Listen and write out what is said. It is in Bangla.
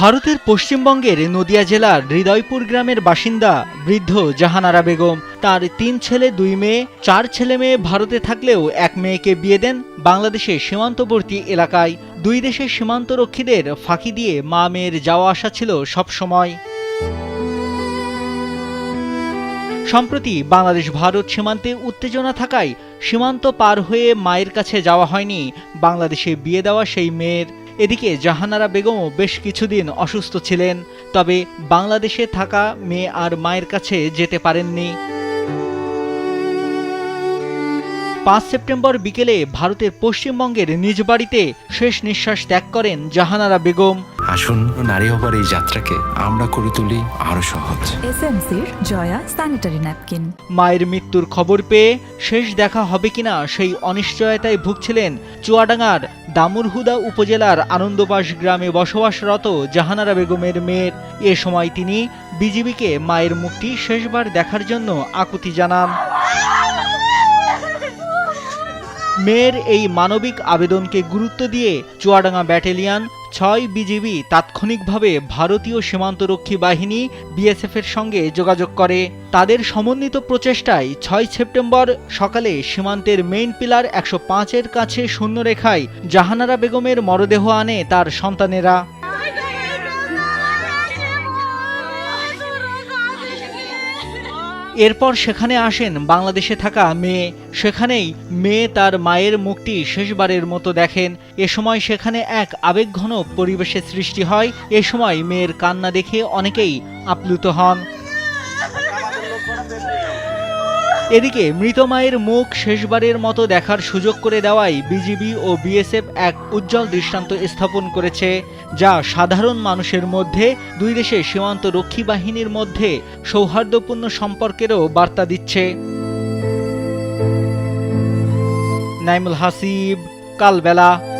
ভারতের পশ্চিমবঙ্গের নদিয়া জেলার হৃদয়পুর গ্রামের বাসিন্দা বৃদ্ধ জাহানারা বেগম। তার তিন ছেলে, দুই মেয়ে, চার ছেলে মেয়ে ভারতে থাকলেও এক মেয়েকে বিয়ে দেন বাংলাদেশের সীমান্তবর্তী এলাকায়। দুই দেশের সীমান্তরক্ষীদের ফাঁকি দিয়ে মা মেয়ের যাওয়া আসা ছিল সবসময়। সম্প্রতি বাংলাদেশ ভারত সীমান্তে উত্তেজনা থাকায় সীমান্ত পার হয়ে মায়ের কাছে যাওয়া হয়নি। বাংলাদেশে বিয়ে দেওয়া সেই মেয়ের এদিকে জাহানারা বেগমও বেশ কিছুদিন অসুস্থ ছিলেন, তবে বাংলাদেশে থাকা মেয়ে আর মায়ের কাছে যেতে পারেননি। পাঁচ সেপ্টেম্বর বিকেলে ভারতের পশ্চিমবঙ্গের নিজ বাড়িতে শেষ নিঃশ্বাস ত্যাগ করেন জাহানারা বেগম। আসুন নারী হবার এই যাত্রাকে আমরা করে তুলি আরও সহজ। এসএমসির জয়া স্যানিটারি ন্যাপকিন। মায়ের মৃত্যুর খবর পেয়ে শেষ দেখা হবে কিনা সেই অনিশ্চয়তায় ভুগছিলেন চুয়াডাঙ্গার দামুরহুদা উপজেলার আনন্দবাস গ্রামে বসবাসরত জাহানারা বেগমের মেয়ের। এ সময় তিনি বিজিবিকে মায়ের মুক্তি শেষবার দেখার জন্য আকুতি জানান। মেয়ের এই মানবিক আবেদনকে গুরুত্ব দিয়ে চুয়াডাঙ্গা ব্যাটালিয়ন ছয় বিজিবি তাৎক্ষণিকভাবে ভারতীয় সীমান্তরক্ষী বাহিনী বিএসএফের সঙ্গে যোগাযোগ করে। তাদের সমন্বিত প্রচেষ্টায় ছয় সেপ্টেম্বর সকালে সীমান্তের মেইন পিলার একশো পাঁচের কাছে শূন্যরেখায় জাহানারা বেগমের মরদেহ আনে তার সন্তানেরা। এরপর সেখানে আসেন বাংলাদেশে থাকা মেয়ে। সেখানেই মেয়ে তার মায়ের মুখটি শেষবারের মতো দেখেন। এ সময় সেখানে এক আবেগঘন পরিবেশের সৃষ্টি হয়। এ সময় মেয়ের কান্না দেখে অনেকেই আপ্লুত হন। এদিকে মৃত মায়ের মুখ শেষবারের মতো দেখার সুযোগ করে দেওয়ায় বিজিবি ও বিএসএফ এক উজ্জ্বল দৃষ্টান্ত স্থাপন করেছে, যা সাধারণ মানুষের মধ্যে, দুই দেশের সীমান্ত রক্ষী বাহিনীর মধ্যে সৌহার্দ্যপূর্ণ সম্পর্কেরও বার্তা দিচ্ছে। নাইমুল হাসিব, কালবেলা।